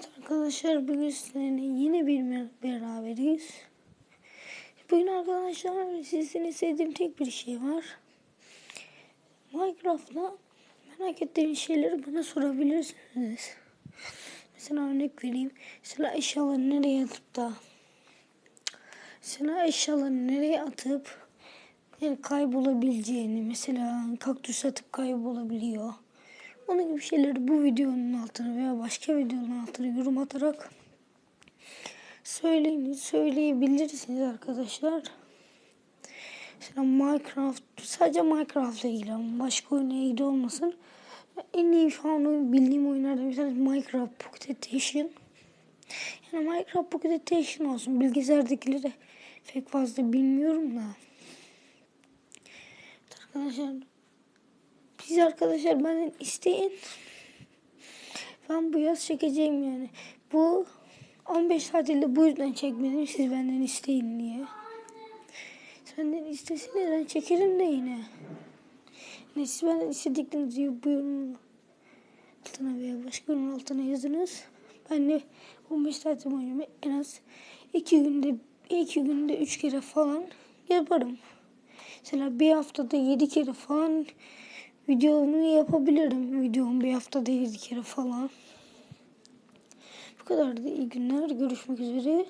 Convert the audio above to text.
Evet arkadaşlar bugün sizinle yine bir beraberiz. Bugün arkadaşlar sizin istediğim tek bir şey var. Minecraft'ta merak ettiğiniz şeyleri bana sorabilirsiniz. Mesela örnek vereyim. Mesela eşyaları nereye atıp da mesela eşyaları nereye atıp kaybolabileceğini mesela kaktüs atıp kaybolabiliyor. Onun gibi şeyleri bu videonun altına veya başka videonun altına yorum atarak söyleyin, söyleyebilirsiniz arkadaşlar. Mesela Minecraft, sadece Minecraft'la ilgili ama başka oyuna ilgili olmasın. En iyi şu an oyun- bildiğim oyunlardan bir tanesi Minecraft Pocket Edition. Yani Minecraft Pocket Edition olsun. Bilgisayardakileri pek fazla bilmiyorum da. Arkadaşlar siz arkadaşlar benden isteyin. Ben bu yaz çekeceğim yani. Bu 15 tatilde bu yüzden çekmedim. Siz benden isteyin diye. Siz benden isteseniz ben çekerim de yine. Ne siz benden istediklerinizi bu yorumun altına veya başka yorumun altına yazınız. Ben de 15 tatil boyunca en az 2 günde 2 günde 3 kere falan yaparım. Mesela bir haftada 7 kere falan videomu yapabilirim. Videomu bir haftada 7 kere falan. Bu kadar da iyi günler. Görüşmek üzere.